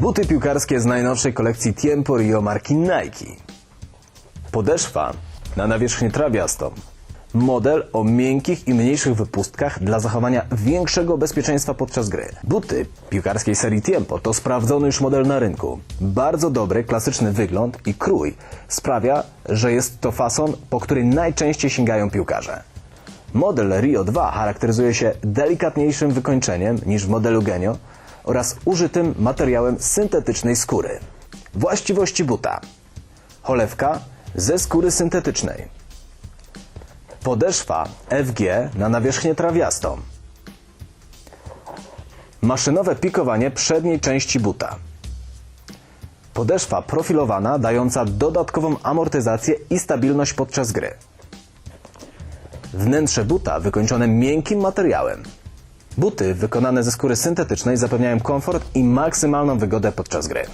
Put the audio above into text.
Buty piłkarskie z najnowszej kolekcji Tiempo Rio marki Nike. Podeszwa na nawierzchnię trawiastą. Model o miękkich i mniejszych wypustkach dla zachowania większego bezpieczeństwa podczas gry. Buty piłkarskiej serii Tiempo to sprawdzony już model na rynku. Bardzo dobry, klasyczny wygląd i krój sprawia, że jest to fason, po który najczęściej sięgają piłkarze. Model Rio 2 charakteryzuje się delikatniejszym wykończeniem niż w modelu Genio oraz użytym materiałem syntetycznej skóry. Właściwości buta. Cholewka ze skóry syntetycznej. Podeszwa FG na nawierzchnię trawiastą. Maszynowe pikowanie przedniej części buta. Podeszwa profilowana dająca dodatkową amortyzację i stabilność podczas gry. Wnętrze buta wykończone miękkim materiałem. Buty wykonane ze skóry syntetycznej zapewniają komfort i maksymalną wygodę podczas gry.